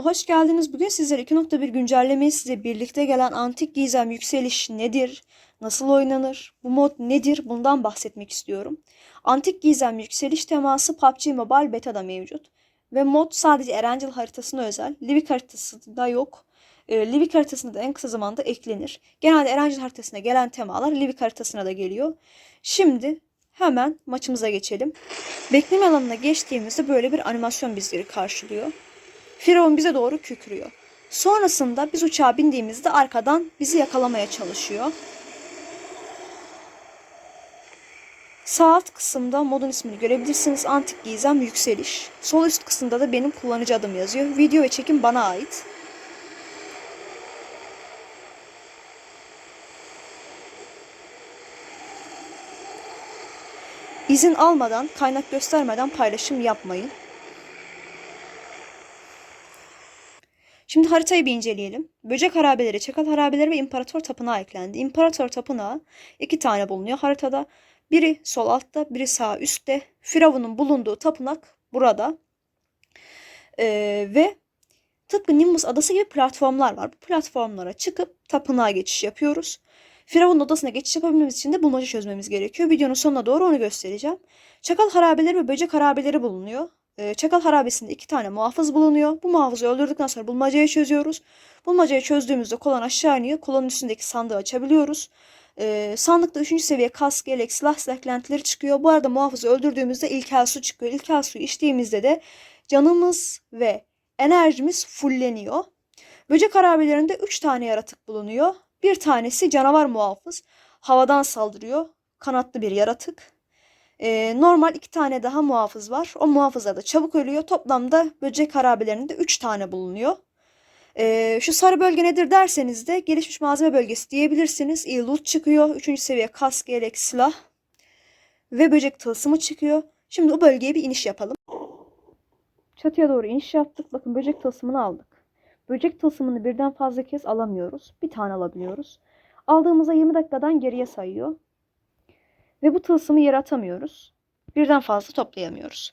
kanalıma hoş geldiniz. Bugün sizlere 2.1 güncellemeyi size birlikte gelen antik gizem yükseliş nedir? Nasıl oynanır? Bu mod nedir? Bundan bahsetmek istiyorum. Antik gizem yükseliş teması PUBG Mobile Beta'da mevcut. Ve mod sadece Erencil haritasına özel. Livik haritasında yok. E, Livik haritasında da en kısa zamanda eklenir. Genelde Erencil haritasına gelen temalar Livik haritasına da geliyor. Şimdi hemen maçımıza geçelim. Bekleme alanına geçtiğimizde böyle bir animasyon bizleri karşılıyor. Firavun bize doğru kükrüyor. Sonrasında biz uçağa bindiğimizde arkadan bizi yakalamaya çalışıyor. Sağ alt kısımda modun ismini görebilirsiniz. Antik Gizem Yükseliş. Sol üst kısımda da benim kullanıcı adım yazıyor. Video ve çekim bana ait. İzin almadan, kaynak göstermeden paylaşım yapmayın. Şimdi haritayı bir inceleyelim. Böcek harabeleri, çakal harabeleri ve imparator tapınağı eklendi. İmparator tapınağı iki tane bulunuyor haritada. Biri sol altta, biri sağ üstte. Firavun'un bulunduğu tapınak burada. Ee, ve tıpkı Nimbus adası gibi platformlar var. Bu platformlara çıkıp tapınağa geçiş yapıyoruz. Firavun odasına geçiş yapabilmemiz için de bulmaca çözmemiz gerekiyor. Videonun sonuna doğru onu göstereceğim. Çakal harabeleri ve böcek harabeleri bulunuyor. Ee, Çakal harabesinde iki tane muhafız bulunuyor. Bu muhafızı öldürdükten sonra bulmacayı çözüyoruz. Bulmacayı çözdüğümüzde kolon aşağı iniyor. Kolonun üstündeki sandığı açabiliyoruz. Ee, sandıkta 3. seviye kask, yelek, silah eklentileri çıkıyor. Bu arada muhafızı öldürdüğümüzde ilkel su çıkıyor. İlkel suyu içtiğimizde de canımız ve enerjimiz fulleniyor. Böcek harabelerinde 3 tane yaratık bulunuyor. Bir tanesi canavar muhafız. Havadan saldırıyor. Kanatlı bir yaratık. Ee, normal iki tane daha muhafız var. O muhafızlar da çabuk ölüyor. Toplamda böcek harabelerinde 3 tane bulunuyor. Ee, şu sarı bölge nedir derseniz de gelişmiş malzeme bölgesi diyebilirsiniz. İyi loot çıkıyor. 3. seviye kask, yelek, silah ve böcek tılsımı çıkıyor. Şimdi o bölgeye bir iniş yapalım. Çatıya doğru iniş yaptık. Bakın böcek tılsımını aldık. Böcek tılsımını birden fazla kez alamıyoruz. Bir tane alabiliyoruz. Aldığımızda 20 dakikadan geriye sayıyor. Ve bu tılsımı yere. Birden fazla toplayamıyoruz.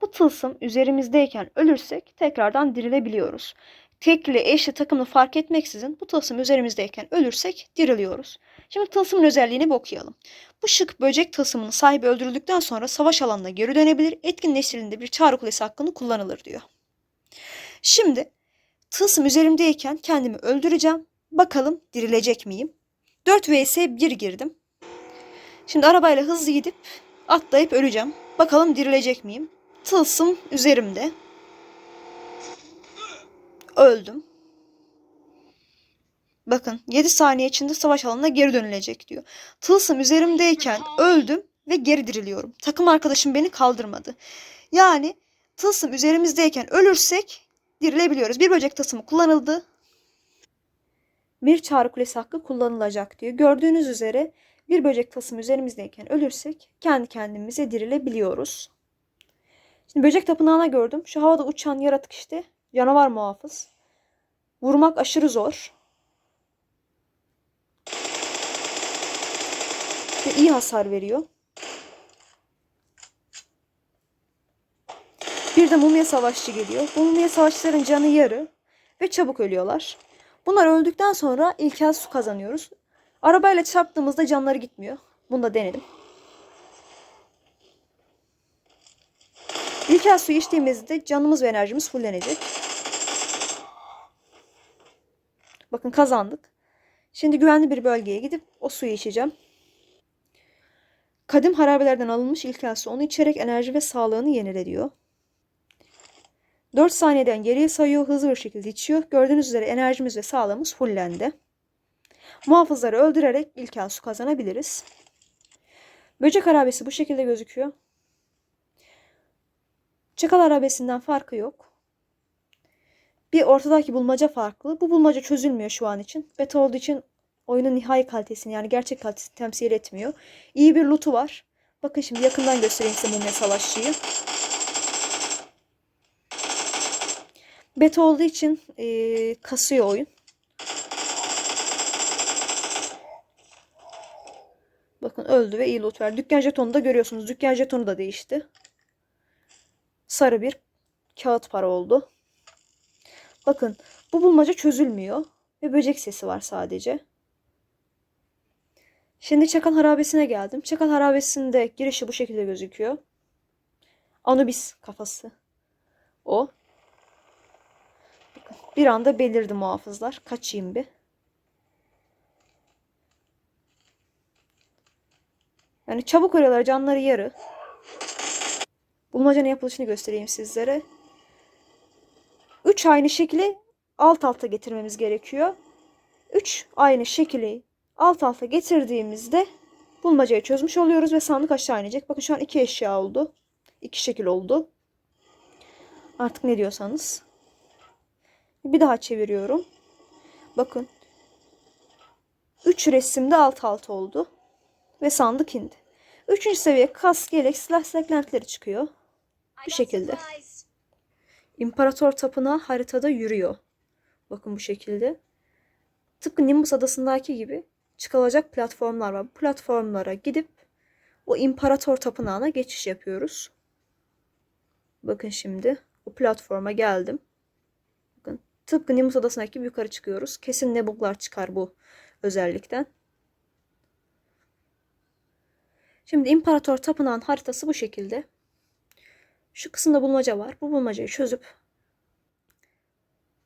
Bu tılsım üzerimizdeyken ölürsek tekrardan dirilebiliyoruz. Tekli, eşli, takımlı fark etmeksizin bu tılsım üzerimizdeyken ölürsek diriliyoruz. Şimdi tılsımın özelliğini bir okuyalım. Bu şık böcek tılsımının sahibi öldürüldükten sonra savaş alanına geri dönebilir. Etkinleştirildiğinde bir çağrı kulesi hakkını kullanılır diyor. Şimdi tılsım üzerimdeyken kendimi öldüreceğim. Bakalım dirilecek miyim? 4 vs 1 girdim. Şimdi arabayla hızlı gidip atlayıp öleceğim. Bakalım dirilecek miyim? Tılsım üzerimde. Öldüm. Bakın 7 saniye içinde savaş alanına geri dönülecek diyor. Tılsım üzerimdeyken öldüm ve geri diriliyorum. Takım arkadaşım beni kaldırmadı. Yani tılsım üzerimizdeyken ölürsek dirilebiliyoruz. Bir böcek tılsımı kullanıldı. Bir çağrı kulesi hakkı kullanılacak diyor. Gördüğünüz üzere bir böcek tılsımı üzerimizdeyken ölürsek kendi kendimize dirilebiliyoruz. Şimdi böcek tapınağına gördüm. Şu havada uçan yaratık işte canavar muhafız. Vurmak aşırı zor. Ve iyi hasar veriyor. Bir de mumya savaşçı geliyor. Bu mumya savaşçıların canı yarı ve çabuk ölüyorlar. Bunlar öldükten sonra ilkel su kazanıyoruz. Arabayla çarptığımızda canları gitmiyor. Bunu da denedim. İlkel suyu içtiğimizde canımız ve enerjimiz fullenecek. Bakın kazandık. Şimdi güvenli bir bölgeye gidip o suyu içeceğim. Kadim harabelerden alınmış ilkel su onu içerek enerji ve sağlığını yenile diyor. 4 saniyeden geriye sayıyor. Hızlı bir şekilde içiyor. Gördüğünüz üzere enerjimiz ve sağlığımız fullendi. Muhafızları öldürerek ilkel su kazanabiliriz. Böcek harabesi bu şekilde gözüküyor. Çakal harabesinden farkı yok. Bir ortadaki bulmaca farklı. Bu bulmaca çözülmüyor şu an için. Beta olduğu için oyunun nihai kalitesini yani gerçek kalitesini temsil etmiyor. İyi bir loot'u var. Bakın şimdi yakından göstereyim size mumya savaşçıyı. Beta olduğu için e, kasıyor oyun. Bakın öldü ve iyi loot verdi. Dükkan jetonu da görüyorsunuz. Dükkan jetonu da değişti. Sarı bir kağıt para oldu. Bakın bu bulmaca çözülmüyor ve böcek sesi var sadece. Şimdi Çakal Harabesi'ne geldim. Çakal Harabesi'nde girişi bu şekilde gözüküyor. Anubis kafası. O. Bir anda belirdi muhafızlar. Kaçayım bir. Yani çabuk ölüyorlar canları yarı. Bulmacanın yapılışını göstereyim sizlere. Üç aynı şekli alt alta getirmemiz gerekiyor. Üç aynı şekli alt alta getirdiğimizde bulmacayı çözmüş oluyoruz ve sandık aşağı inecek. Bakın şu an iki eşya oldu. İki şekil oldu. Artık ne diyorsanız. Bir daha çeviriyorum. Bakın. Üç resimde alt alta oldu. Ve sandık indi. Üçüncü seviye kas, gelek, silah seklentileri çıkıyor. Bu şekilde. İmparator tapınağı haritada yürüyor. Bakın bu şekilde. Tıpkı Nimbus adasındaki gibi çıkılacak platformlar var. Bu platformlara gidip o imparator tapınağına geçiş yapıyoruz. Bakın şimdi o platforma geldim. Bakın tıpkı Nimbus adasındaki gibi yukarı çıkıyoruz. Kesin ne buglar çıkar bu özellikten. Şimdi imparator tapınağın haritası bu şekilde. Şu kısımda bulmaca var. Bu bulmacayı çözüp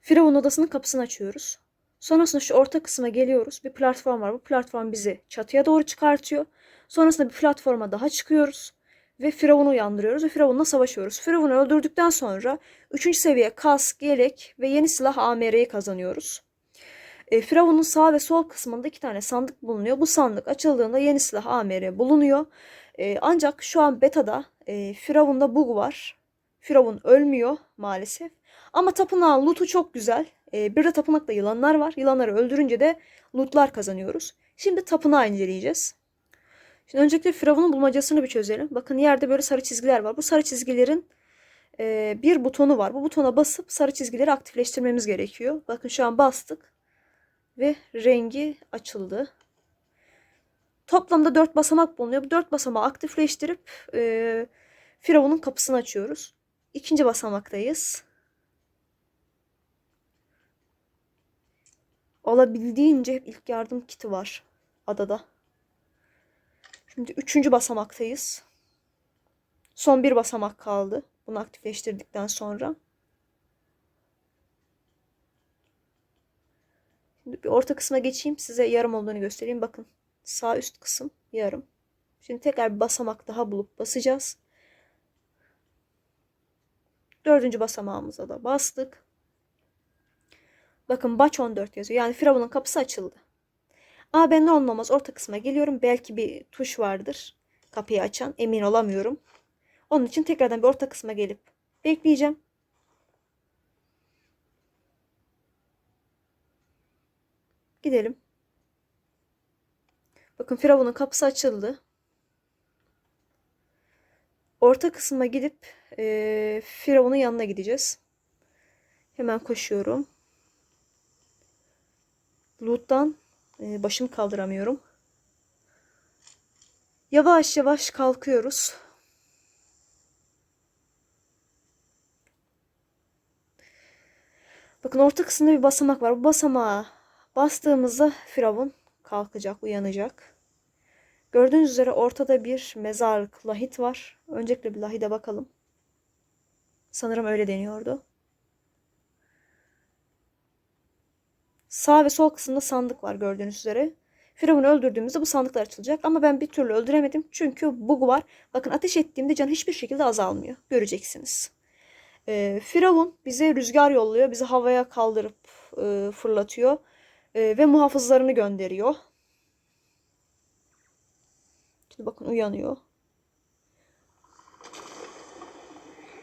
Firavun odasının kapısını açıyoruz. Sonrasında şu orta kısma geliyoruz. Bir platform var. Bu platform bizi çatıya doğru çıkartıyor. Sonrasında bir platforma daha çıkıyoruz. Ve Firavun'u uyandırıyoruz ve Firavun'la savaşıyoruz. Firavun'u öldürdükten sonra 3. seviye kask, yelek ve yeni silah AMR'yi kazanıyoruz. E, Firavun'un sağ ve sol kısmında iki tane sandık bulunuyor. Bu sandık açıldığında yeni silah AMR bulunuyor. E, ancak şu an beta'da e, Firavun'da bug var. Firavun ölmüyor maalesef. Ama tapınağın loot'u çok güzel. E, bir de tapınakta yılanlar var. Yılanları öldürünce de loot'lar kazanıyoruz. Şimdi tapınağı inceleyeceğiz. Şimdi öncelikle Firavun'un bulmacasını bir çözelim. Bakın yerde böyle sarı çizgiler var. Bu sarı çizgilerin e, bir butonu var. Bu butona basıp sarı çizgileri aktifleştirmemiz gerekiyor. Bakın şu an bastık. Ve rengi açıldı. Toplamda 4 basamak bulunuyor. Bu 4 basamağı aktifleştirip e, Firavun'un kapısını açıyoruz. İkinci basamaktayız. Olabildiğince hep ilk yardım kiti var adada. Şimdi üçüncü basamaktayız. Son bir basamak kaldı. Bunu aktifleştirdikten sonra. Bir orta kısma geçeyim. Size yarım olduğunu göstereyim. Bakın sağ üst kısım yarım. Şimdi tekrar bir basamak daha bulup basacağız. Dördüncü basamağımıza da bastık. Bakın Baç 14 yazıyor. Yani Firavun'un kapısı açıldı. Aa ben ne olmamaz orta kısma geliyorum. Belki bir tuş vardır kapıyı açan. Emin olamıyorum. Onun için tekrardan bir orta kısma gelip bekleyeceğim. Gidelim. Bakın Firavun'un kapısı açıldı. Orta kısma gidip e, Firavun'un yanına gideceğiz. Hemen koşuyorum. Loot'tan e, başımı kaldıramıyorum. Yavaş yavaş kalkıyoruz. Bakın orta kısımda bir basamak var. Bu basamağa bastığımızda Firavun kalkacak, uyanacak. Gördüğünüz üzere ortada bir mezarlık lahit var. Öncelikle bir lahide bakalım. Sanırım öyle deniyordu. Sağ ve sol kısımda sandık var gördüğünüz üzere. Firavun'u öldürdüğümüzde bu sandıklar açılacak. Ama ben bir türlü öldüremedim. Çünkü bug var. Bakın ateş ettiğimde can hiçbir şekilde azalmıyor. Göreceksiniz. Ee, Firavun bize rüzgar yolluyor. Bizi havaya kaldırıp e, fırlatıyor. E, ve muhafızlarını gönderiyor. Şimdi bakın uyanıyor.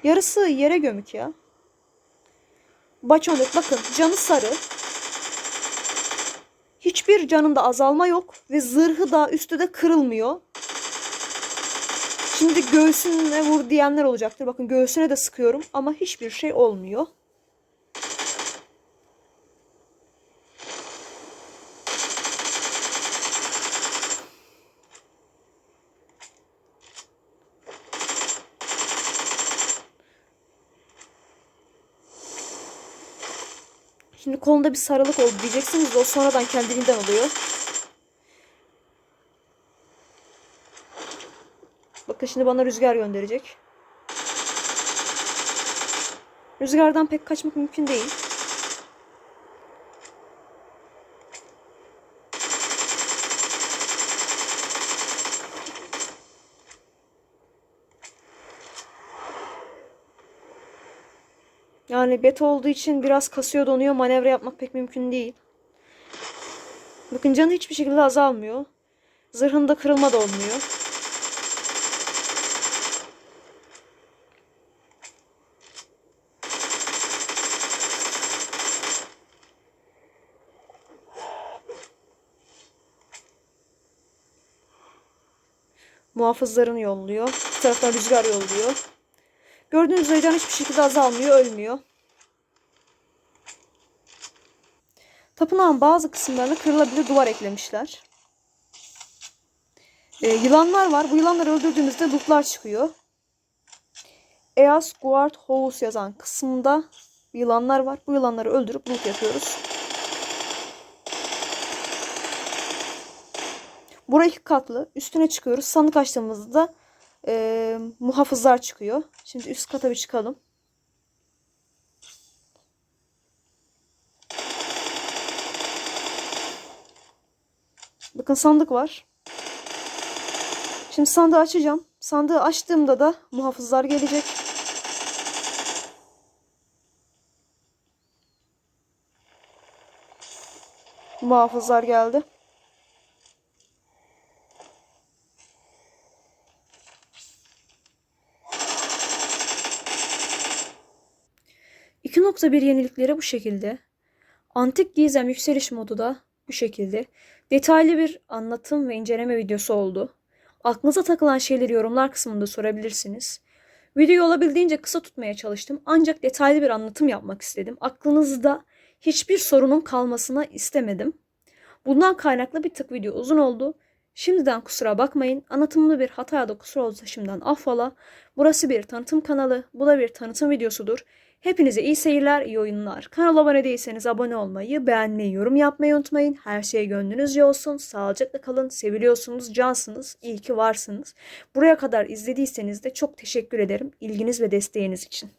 Yarısı yere gömük ya. Baçonet bakın canı sarı. Hiçbir canında azalma yok ve zırhı da üstü de kırılmıyor. Şimdi göğsüne vur diyenler olacaktır. Bakın göğsüne de sıkıyorum ama hiçbir şey olmuyor. Şimdi kolunda bir sarılık oldu diyeceksiniz de o sonradan kendiliğinden oluyor. Bakın şimdi bana rüzgar gönderecek. Rüzgardan pek kaçmak mümkün değil. Yani bet olduğu için biraz kasıyor donuyor. Manevra yapmak pek mümkün değil. Bakın canı hiçbir şekilde azalmıyor. Zırhında kırılma da olmuyor. Muhafızlarını yolluyor. Bir taraftan rüzgar yolluyor. Gördüğünüz üzere can hiçbir şekilde azalmıyor, ölmüyor. Tapınağın bazı kısımlarına kırılabilir duvar eklemişler. Ee, yılanlar var. Bu yılanları öldürdüğümüzde lootlar çıkıyor. Eas Guard House yazan kısımda yılanlar var. Bu yılanları öldürüp loot yapıyoruz. Burası iki katlı. Üstüne çıkıyoruz. Sandık açtığımızda e, muhafızlar çıkıyor. Şimdi üst kata bir çıkalım. Bakın sandık var. Şimdi sandığı açacağım. Sandığı açtığımda da muhafızlar gelecek. Muhafızlar geldi. Bir yenilikleri bu şekilde. Antik gizem yükseliş modu da bu şekilde. Detaylı bir anlatım ve inceleme videosu oldu. Aklınıza takılan şeyleri yorumlar kısmında sorabilirsiniz. Videoyu olabildiğince kısa tutmaya çalıştım ancak detaylı bir anlatım yapmak istedim. Aklınızda hiçbir sorunun kalmasına istemedim. Bundan kaynaklı bir tık video uzun oldu. Şimdiden kusura bakmayın. Anlatımlı bir hata ya da kusur olursa şimdiden affola. Burası bir tanıtım kanalı. Bu da bir tanıtım videosudur. Hepinize iyi seyirler, iyi oyunlar. Kanala abone değilseniz abone olmayı, beğenmeyi, yorum yapmayı unutmayın. Her şey gönlünüzce olsun. Sağlıcakla kalın. Seviliyorsunuz, cansınız. İyi ki varsınız. Buraya kadar izlediyseniz de çok teşekkür ederim ilginiz ve desteğiniz için.